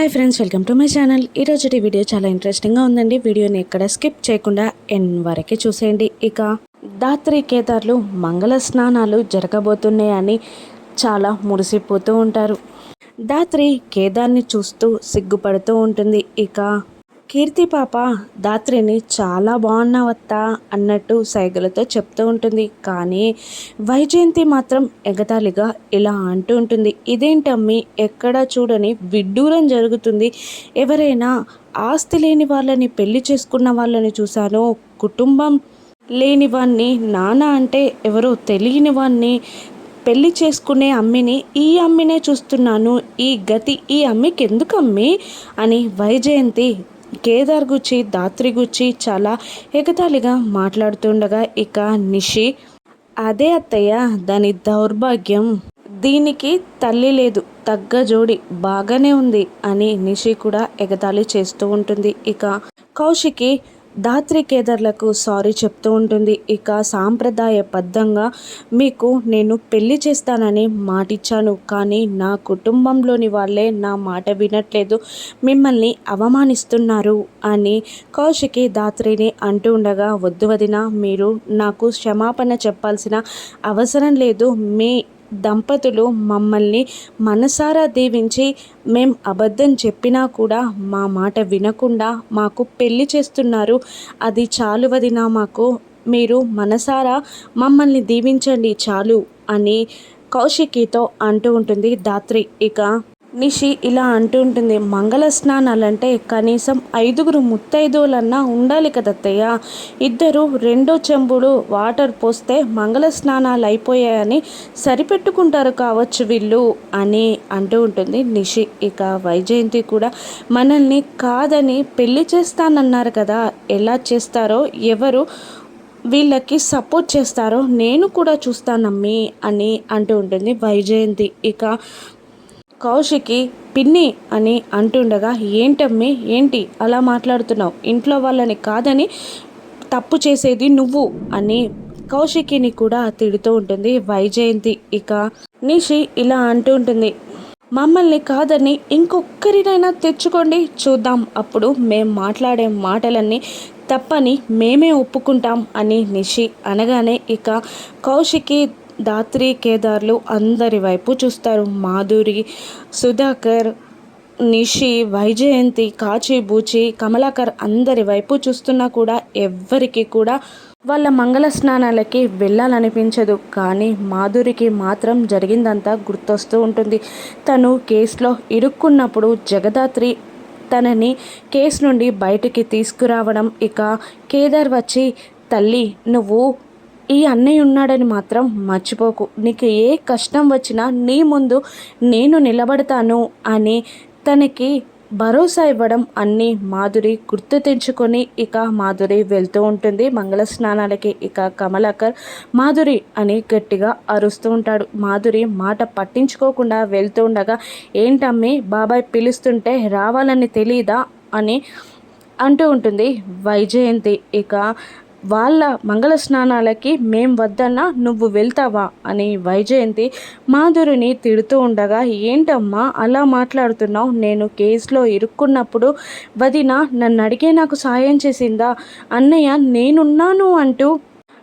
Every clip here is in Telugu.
Hi friends welcome to my channel. ఈరోజు వీడియో చాలా ఇంట్రెస్టింగ్గా ఉందండి. వీడియోని ఎక్కడ స్కిప్ చేయకుండా ఎన్ వరకే చూసేయండి. ఇక దాత్రి కేదార్లు మంగళ స్నానాలు జరగబోతున్నాయని చాలా మురిసిపోతూ ఉంటారు. దాత్రి కేదార్ని చూస్తూ సిగ్గుపడుతూ ఉంటుంది. ఇక కీర్తి పాప దాత్రిని చాలా బాగున్నావత్తా అన్నట్టు సైగలతో చెప్తూ ఉంటుంది. కానీ వైజయంతి మాత్రం ఎగతాళిగా ఇలా అంటూ ఉంటుంది. ఇదేంటమ్మి ఎక్కడ చూడని విడ్డూరం జరుగుతుంది. ఎవరైనా ఆస్తి లేని వాళ్ళని పెళ్ళి చేసుకున్న వాళ్ళని చూశాను. కుటుంబం లేని వాణ్ణి నాన్న అంటే ఎవరో తెలియని వాణ్ణి పెళ్ళి చేసుకునే అమ్మిని ఈ అమ్మినే చూస్తున్నాను. ఈ గతి ఈ అమ్మికి ఎందుకు అమ్మి అని వైజయంతి కేదార్ గుచ్చి దాత్రి గుచ్చి చాలా ఎగతాళిగా మాట్లాడుతుండగా ఇక నిషి అదే అత్తయ్య దాని దౌర్భాగ్యం. దీనికి తల్లి లేదు తగ్గ జోడి బాగానే ఉంది అని నిషి కూడా ఎగతాళి చేస్తూ ఉంటుంది. ఇక కౌశికి దాత్రి కేదర్లకు సారీ చెప్తూ ఉంటుంది. ఇక సాంప్రదాయబద్ధంగా మీకు నేను పెళ్ళి చేస్తానని మాటిచ్చాను. కానీ నా కుటుంబంలోని వాళ్ళే నా మాట వినట్లేదు. మిమ్మల్ని అవమానిస్తున్నారు అని కౌశికి దాత్రిని అంటూ ఉండగా వద్దు వదిన మీరు నాకు క్షమాపణ చెప్పాల్సిన అవసరం లేదు. మీ దంపతులు మమ్మల్ని మనసారా దీవించి మేం అబద్ధం చెప్పినా కూడా మా మాట వినకుండా మాకు పెళ్ళి చేస్తున్నారు. అది చాలు వదినా మాకు. మీరు మనసారా మమ్మల్ని దీవించండి చాలు అని కౌశికితో అంటూ ఉంటుంది. దాత్రి ఇక నిషి ఇలా అంటూ ఉంటుంది మంగళ స్నానాలంటే కనీసం ఐదుగురు ముత్తైదువులన్నా ఉండాలి కదత్తయ్య ఇద్దరు రెండో చెంబుడు వాటర్ పోస్తే మంగళ స్నానాలు అయిపోయాయని సరిపెట్టుకుంటారు కావచ్చు వీళ్ళు అని అంటూ ఉంటుంది నిషి. ఇక వైజయంతి కూడా మనల్ని కాదని పెళ్ళి చేస్తానన్నారు కదా ఎలా చేస్తారో ఎవరు వీళ్ళకి సపోర్ట్ చేస్తారో నేను కూడా చూస్తానమ్మి అని అంటూ ఉంటుంది వైజయంతి. ఇక కౌశికి పిన్ని అని అంటుండగా ఏంటమ్మి ఏంటి అలా మాట్లాడుతున్నావు? ఇంట్లో వాళ్ళని కాదని తప్పు చేసేది నువ్వు అని కౌశికిని కూడా తిడుతూ ఉంటుంది వైజయంతి. ఇక నిషి ఇలా అంటూ ఉంటుంది మమ్మల్ని కాదని ఇంకొక్కరినైనా తెచ్చుకోండి చూద్దాం. అప్పుడు మేం మాట్లాడే మాటలన్నీ తప్పని మేమే ఒప్పుకుంటాం అని నిషి అనగానే ఇక కౌశికి దాత్రి కేదార్లు అందరి వైపు చూస్తారు. మాధురి సుధాకర్ నిషి వైజయంతి కాచిబూచి కమలాకర్ అందరి వైపు చూస్తున్నా కూడా ఎవ్వరికి కూడా వాళ్ళ మంగళ స్నానాలకి వెళ్ళాలనిపించదు. కానీ మాధురికి మాత్రం జరిగిందంతా గుర్తొస్తూ ఉంటుంది. తను కేసులో ఇరుక్కున్నప్పుడు జగదాత్రి తనని కేసు నుండి బయటికి తీసుకురావడం. ఇక కేదార్ వచ్చి తల్లి నువ్వు ఈ అన్నయ్య ఉన్నాడని మాత్రం మర్చిపోకు. నీకు ఏ కష్టం వచ్చినా నీ ముందు నేను నిలబడతాను అని తనకి భరోసా ఇవ్వడం అన్ని మాధురి గుర్తు తెంచుకొని ఇక మాధురి వెళ్తూ ఉంటుంది. మంగళ స్నానాలకి ఇక కమలాకర్ మాధురి అని గట్టిగా అరుస్తూ ఉంటాడు. మాధురి మాట పట్టించుకోకుండా వెళ్తూ ఉండగా ఏంటమ్మి బాబాయ్ పిలుస్తుంటే రావాలని తెలీదా? అని అంటూ ఉంటుంది వైజయంతి. ఇక వాళ్ళ మంగళ స్నానాలకి మేం వద్దన్నా నువ్వు వెళ్తావా? అని వైజయంతి మాధురిని తిడుతూ ఉండగా ఏంటమ్మా అలా మాట్లాడుతున్నావు? నేను కేసులో ఇరుక్కున్నప్పుడు వదిన నన్ను అడిగే నాకు సాయం చేసిందా? అన్నయ్య నేనున్నాను అంటూ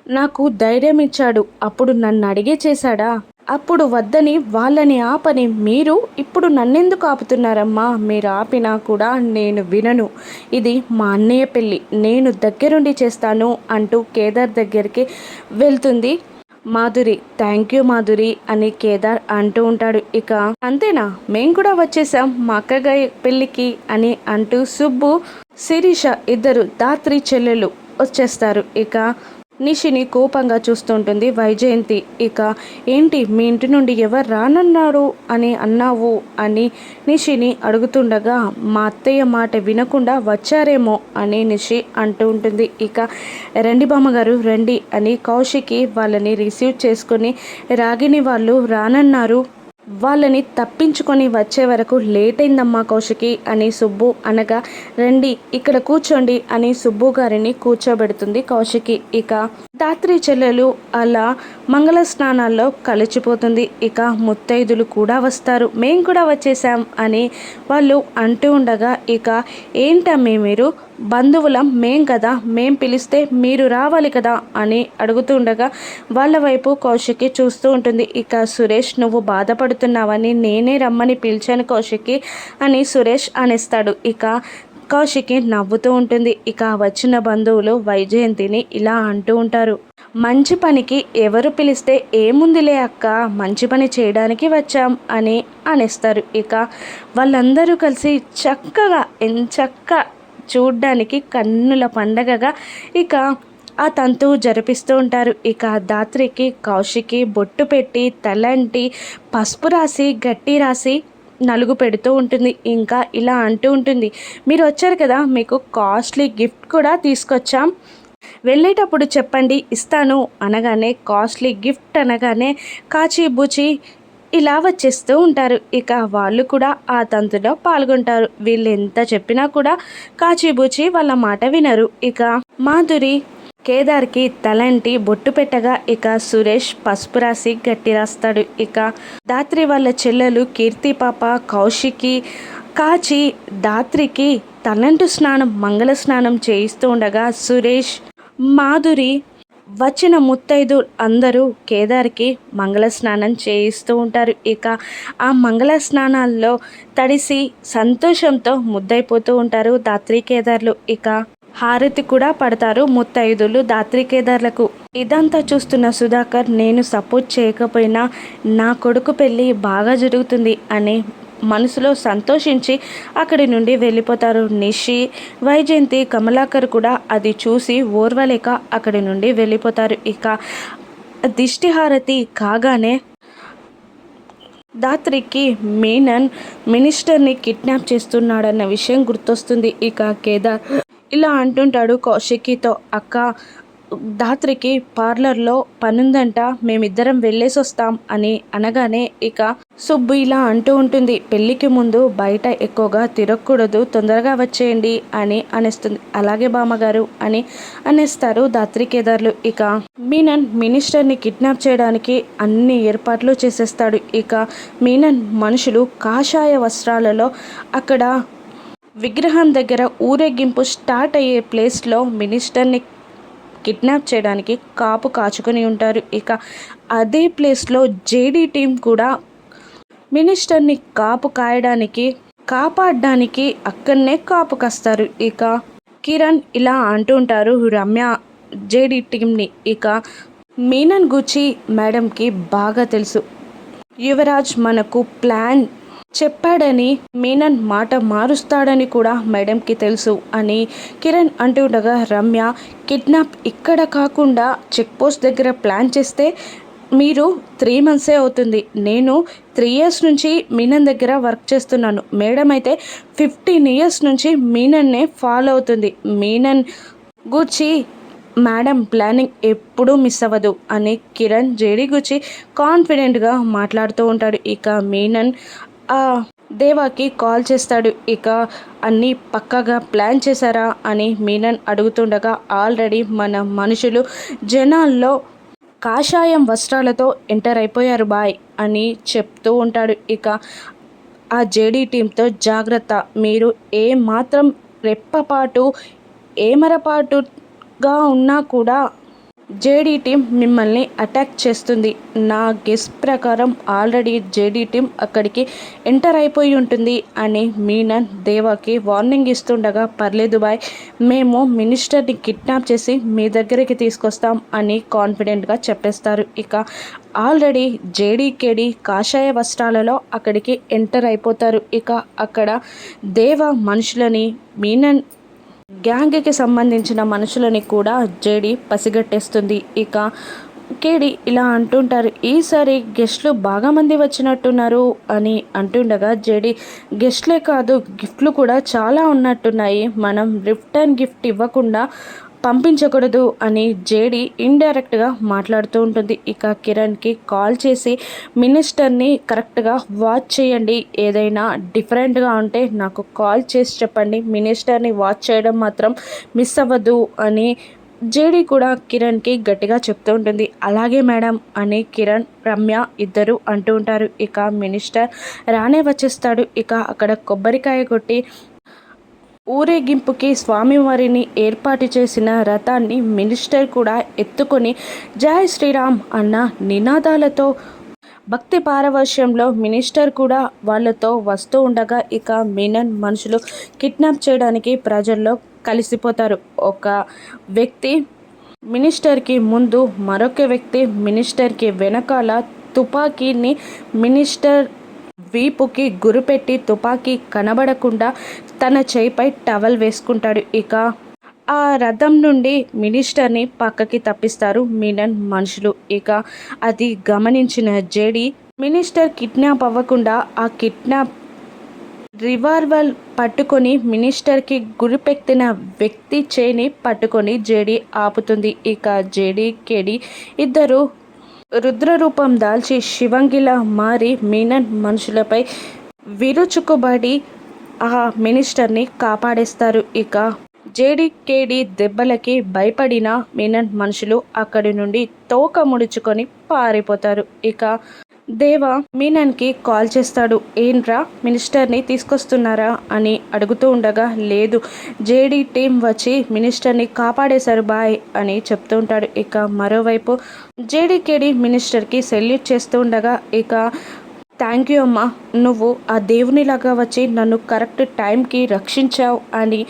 నాకు ధైర్యం ఇచ్చాడు అప్పుడు నన్ను అడిగే చేశాడా? అప్పుడు వద్దని వాళ్ళని ఆపని మీరు ఇప్పుడు నన్నెందుకు ఆపుతున్నారమ్మా? మీరు ఆపినా కూడా నేను వినను. ఇది మా అన్నయ్య పెళ్ళి. నేను దగ్గరుండి చేస్తాను అంటూ కేదార్ దగ్గరికి వెళ్తుంది మాధురి. థ్యాంక్ యూ మాధురి అని కేదార్ అంటూ ఉంటాడు. ఇక అంతేనా? మేం కూడా వచ్చేసాం మా అక్కగాయ పెళ్ళికి అని అంటూ సుబ్బు శిరీష ఇద్దరు దాత్రి చెల్లెలు వచ్చేస్తారు. ఇక నిషిని కోపంగా చూస్తుంటుంది వైజయంతి. ఇక ఏంటి మీ ఇంటి నుండి ఎవరు రానన్నారు అని అన్నావు అని నిషిని అడుగుతుండగా మా అత్తయ్య మాట వినకుండా వచ్చారేమో అని నిషి అంటూ ఉంటుంది. ఇక రండి బామ్మగారు రండి అని కౌశికి వాళ్ళని రిసీవ్ చేసుకుని రాగిని వాళ్ళు రానన్నారు. వాళ్ళని తప్పించుకొని వచ్చే వరకు లేట్ అయిందమ్మా కౌశికి అని సుబ్బు అనగా రండి ఇక్కడ కూర్చోండి అని సుబ్బు గారిని కూర్చోబెడుతుంది కౌశికి. ఇక దాత్రి చెల్లెలు అలా మంగళ స్నానాల్లో కలిసిపోతుంది. ఇక ముత్తైదులు కూడా వస్తారు. మేం కూడా వచ్చేసాం అని వాళ్ళు అంటూ ఉండగా ఇక ఏంటమ్మి మీరు? బంధువులం మేం కదా మేం పిలిస్తే మీరు రావాలి కదా అని అడుగుతుండగా వాళ్ళ వైపు కౌశికి చూస్తూ ఉంటుంది. ఇక సురేష్ నువ్వు బాధపడుతున్నావని నేనే రమ్మని పిలిచాను కౌశికి అని సురేష్ అనేస్తాడు. ఇక కౌశికి నవ్వుతూ ఉంటుంది. ఇక వచ్చిన బంధువులు వైజయంతిని ఇలా అంటూ ఉంటారు. మంచి పనికి ఎవరు పిలిస్తే ఏముందిలే అక్క మంచి పని చేయడానికి వచ్చాం అని అనేస్తారు. ఇక వాళ్ళందరూ కలిసి చక్కగా ఎంచక్క చూడ్డానికి కన్నుల పండగగా ఇక ఆ తంతువు జరిపిస్తూ ఉంటారు. ఇక దాత్రికి కౌశికి బొట్టు పెట్టి తలంటి పసుపు రాసి గట్టి రాసి నలుగు పెడుతూ ఉంటుంది. ఇంకా ఇలా అంటూ ఉంటుంది. మీరు వచ్చారు కదా మీకు కాస్ట్లీ గిఫ్ట్ కూడా తీసుకొచ్చాం. వెళ్ళేటప్పుడు చెప్పండి ఇస్తాను అనగానే కాస్ట్లీ గిఫ్ట్ అనగానే కాచి బుచి ఇలా వచ్చేస్తూ ఉంటారు. ఇక వాళ్ళు కూడా ఆ తంతులో పాల్గొంటారు. వీళ్ళు ఎంత చెప్పినా కూడా కాచిబూచి వాళ్ళ మాట వినరు. ఇక మాధురి కేదార్కి తలంటి బొట్టు పెట్టగా ఇక సురేష్ పసుపు రాసి గట్టి రాస్తాడు. ఇక దాత్రి వాళ్ళ చెల్లెలు కీర్తి పాప కౌశికి కాచి దాత్రికి తలంటు స్నానం మంగళ స్నానం చేయిస్తూ ఉండగా సురేష్ మాధురి వచ్చిన ముత్తైదు అందరూ కేదార్కి మంగళ స్నానం చేయిస్తూ ఉంటారు. ఇక ఆ మంగళ స్నానాల్లో తడిసి సంతోషంతో ముద్దైపోతూ ఉంటారు దాత్రి కేదార్లు. ఇక హారతి కూడా పడతారు ముత్తైదులు దాత్రి కేదార్లకు. ఇదంతా చూస్తున్న సుధాకర్ నేను సపోర్ట్ చేయకపోయినా నా కొడుకు పెళ్ళి బాగా జరుగుతుంది అని మనసులో సంతోషించి అక్కడి నుండి వెళ్ళిపోతారు. నిషి వైజయంతి కమలాకర్ కూడా అది చూసి ఓర్వలేక అక్కడి నుండి వెళ్ళిపోతారు. ఇక దిష్టిహారతి కాగానే దాత్రికి మీనన్ మినిస్టర్ని కిడ్నాప్ చేస్తున్నాడన్న విషయం గుర్తొస్తుంది. ఇక కేదార్ ఇలా అంటుంటాడు కౌశికితో. అక్క దాత్రికి పార్లర్లో పనుందంట మేమిద్దరం వెళ్ళేసి వస్తాం అని అనగానే ఇక సుబ్బు ఇలా అంటూ ఉంటుంది పెళ్ళికి ముందు బయట ఎక్కువగా తిరగకూడదు తొందరగా వచ్చేయండి అని అనేస్తుంది. అలాగే బామ్మగారు అని అనేస్తారు దాత్రికేదార్లు ఇక మీనన్ మినిస్టర్ని కిడ్నాప్ చేయడానికి అన్ని ఏర్పాట్లు చేసేస్తాడు. ఇక మీనన్ మనుషులు కాషాయ వస్త్రాలలో అక్కడ విగ్రహం దగ్గర ఊరేగింపు స్టార్ట్ అయ్యే ప్లేస్లో మినిస్టర్ని కిడ్నాప్ చేయడానికి కాపు కాచుకొని ఉంటారు. ఇక అదే ప్లేస్లో జేడీ టీం కూడా మినిస్టర్ని కాపు కాయడానికి కాపాడడానికి అక్కడనే కాపు కాస్తారు. ఇక కిరణ్ ఇలా అంటుంటారు రమ్య జేడీ టీంని ఇక మీనన్ గుచి మేడంకి బాగా తెలుసు. యువరాజ్ మనకు ప్లాన్ చెప్పాడని మీనన్ మాట మారుస్తాడని కూడా మేడంకి తెలుసు అని కిరణ్ అంటుండగా రమ్య కిడ్నాప్ ఇక్కడ కాకుండా చెక్ పోస్ట్ దగ్గర ప్లాన్ చేస్తే మీరు త్రీ మంత్సే అవుతుంది. నేను త్రీ ఇయర్స్ నుంచి మీనన్ దగ్గర వర్క్ చేస్తున్నాను. మేడం అయితే ఫిఫ్టీన్ ఇయర్స్ నుంచి మీనన్నే ఫాలో అవుతుంది. మీనన్ గూర్చి మేడం ప్లానింగ్ ఎప్పుడూ మిస్ అవ్వదు అని కిరణ్ జేడి గుచ్చి కాన్ఫిడెంట్గా మాట్లాడుతూ ఉంటాడు. ఇక మీనన్ దేవాకి కాల్ చేస్తాడు. ఇక అన్నీ పక్కగా ప్లాన్ చేశారా అని మీనన్ అడుగుతుండగా ఆల్రెడీ మన మనుషులు జనాల్లో కాషాయం వస్త్రాలతో ఎంటర్ అయిపోయారు బాయ్ అని చెప్తూ ఉంటాడు. ఇక ఆ జేడీ టీంతో జాగ్రత్త. మీరు ఏ మాత్రం రెప్పపాటు ఏమరపాటుగా ఉన్నా కూడా జేడీ టీం మిమ్మల్ని అటాక్ చేస్తుంది. నా గెస్ ప్రకారం ఆల్రెడీ జేడీ టీం అక్కడికి ఎంటర్ అయిపోయి ఉంటుంది అని మీనన్ దేవాకి వార్నింగ్ ఇస్తుండగా పర్లేదు బాయ్ మేము మినిస్టర్ని కిడ్నాప్ చేసి మీ దగ్గరికి తీసుకొస్తాం అని కాన్ఫిడెంట్గా చెప్పేస్తారు. ఇక ఆల్రెడీ జేడీకేడి కాషాయ వస్త్రాలలో అక్కడికి ఎంటర్ అయిపోతారు. ఇక అక్కడ దేవ మనుషులని మీనన్ గ్యాంగ్కి సంబంధించిన మనుషులని కూడా జేడి పసిగట్టేస్తుంది. ఇక కేడి ఇలా అంటుంటారు ఈసారి గెస్ట్లు బాగా మంది వచ్చినట్టున్నారు అని అంటుండగా జేడి గెస్ట్లే కాదు గిఫ్ట్లు కూడా చాలా ఉన్నట్టున్నాయి. మనం రిటర్న్ గిఫ్ట్ ఇవ్వకుండా పంపించకూడదు అని జేడి ఇండైరెక్ట్గా మాట్లాడుతూ ఉంటుంది. ఇక కిరణ్కి కాల్ చేసి మినిస్టర్ని కరెక్ట్గా వాచ్ చేయండి. ఏదైనా డిఫరెంట్గా ఉంటే నాకు కాల్ చేసి చెప్పండి. మినిస్టర్ని వాచ్ చేయడం మాత్రం మిస్ అవ్వదు అని జేడీ కూడా కిరణ్కి గట్టిగా చెప్తూ ఉంటుంది. అలాగే మేడం అని కిరణ్ రమ్య ఇద్దరు అంటూ ఉంటారు. ఇక మినిస్టర్ రానే వచ్చేస్తాడు. ఇక అక్కడ కొబ్బరికాయ కొట్టి ఊరేగింపుకి స్వామివారిని ఏర్పాటు చేసిన రథాన్ని మినిస్టర్ కూడా ఎత్తుకొని జై శ్రీరామ్ అన్న నినాదాలతో భక్తి పారవశ్యంలో మినిస్టర్ కూడా వాళ్ళతో వస్తూ ఉండగా ఇక మీనన్ మనుషులు కిడ్నాప్ చేయడానికి ప్రజల్లో కలిసిపోతారు. ఒక వ్యక్తి మినిస్టర్కి ముందు మరొక వ్యక్తి మినిస్టర్కి వెనకాల తుపాకీని మినిస్టర్ వీపుకి గురిపెట్టి తుపాకీ కనబడకుండా తన చేయిపై టవల్ వేసుకుంటాడు. ఇక ఆ రథం నుండి మినిస్టర్ని పక్కకి తప్పిస్తారు మీనన్ మనుషులు. ఇక అది గమనించిన జేడి మినిస్టర్ కిడ్నాప్ అవ్వకుండా ఆ కిడ్నాప్ రివాల్వర్ పట్టుకొని మినిస్టర్కి గురిపెక్తిన వ్యక్తి చేని పట్టుకొని జేడి ఆపుతుంది. ఇక జేడి కేడి ఇద్దరు రుద్రరూపం దాల్చి శివంగిలా మారి మీనన్ మనుషులపై విరుచుకుబడి ఆ మినిస్టర్ని కాపాడేస్తారు. ఇక జేడీకేడి దెబ్బలకి భయపడిన మీనన్ మనుషులు అక్కడి నుండి తోక ముడుచుకొని పారిపోతారు. ఇక దేవ మీనన్కి కాల్ చేస్తాడు. ఏంట్రా మినిస్టర్ని తీసుకొస్తున్నారా అని అడుగుతూ ఉండగా లేదు జేడీ టీం వచ్చి మినిస్టర్ని కాపాడేశారు బాయ్ అని చెప్తూ ఉంటాడు. ఇక మరోవైపు జేడీకేడీ మినిస్టర్కి సెల్యూట్ చేస్తూ ఉండగా ఇక థ్యాంక్ యూ అమ్మా నువ్వు ఆ దేవునిలాగా వచ్చి నన్ను కరెక్ట్ టైంకి రక్షించావు అని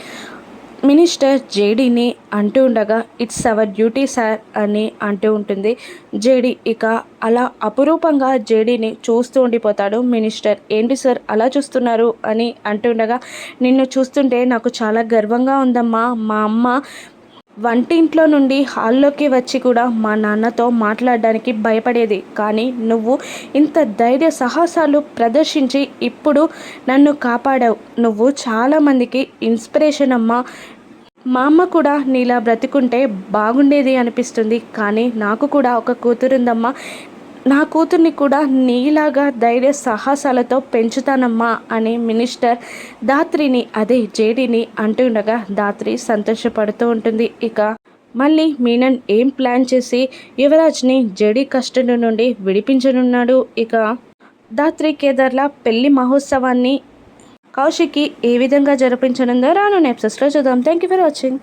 మినిస్టర్ జేడీని అంటూ ఉండగా ఇట్స్ అవర్ డ్యూటీ సార్ అని అంటూ ఉంటుంది. జేడీ ఇక అలా అపురూపంగా జేడీని చూస్తూ ఉండిపోతాడు. మినిస్టర్ ఏంటి సార్ అలా చూస్తున్నారు? అని అంటుండగా నిన్ను చూస్తుంటే నాకు చాలా గర్వంగా ఉందమ్మా. మా అమ్మ వంటింట్లో నుండి హాల్లోకి వచ్చి కూడా మా నాన్నతో మాట్లాడడానికి భయపడేది. కానీ నువ్వు ఇంత ధైర్య సాహసాలు ప్రదర్శించి ఇప్పుడు నన్ను కాపాడావు. నువ్వు చాలామందికి ఇన్స్పిరేషన్ అమ్మా. మా అమ్మ కూడా నీలా బ్రతికుంటే బాగుండేది అనిపిస్తుంది. కానీ నాకు కూడా ఒక కూతురుందమ్మా. నా కూతుర్ని కూడా నీలాగా ధైర్య సాహసాలతో పెంచుతానమ్మా అని మినిస్టర్ దాత్రిని అదే జేడీని అంటుండగా దాత్రి సంతోషపడుతూ ఉంటుంది. ఇక మళ్ళీ మీనన్ ఏం ప్లాన్ చేసి యువరాజ్ని జేడీ కష్టం నుండి విడిపించనున్నాడు. ఇక దాత్రి కేదార్ల పెళ్ళి మహోత్సవాన్ని కౌశిక్కి ఏ విధంగా జరిపించనుందో రాను నెప్సెస్లో చూద్దాం. Thank you for watching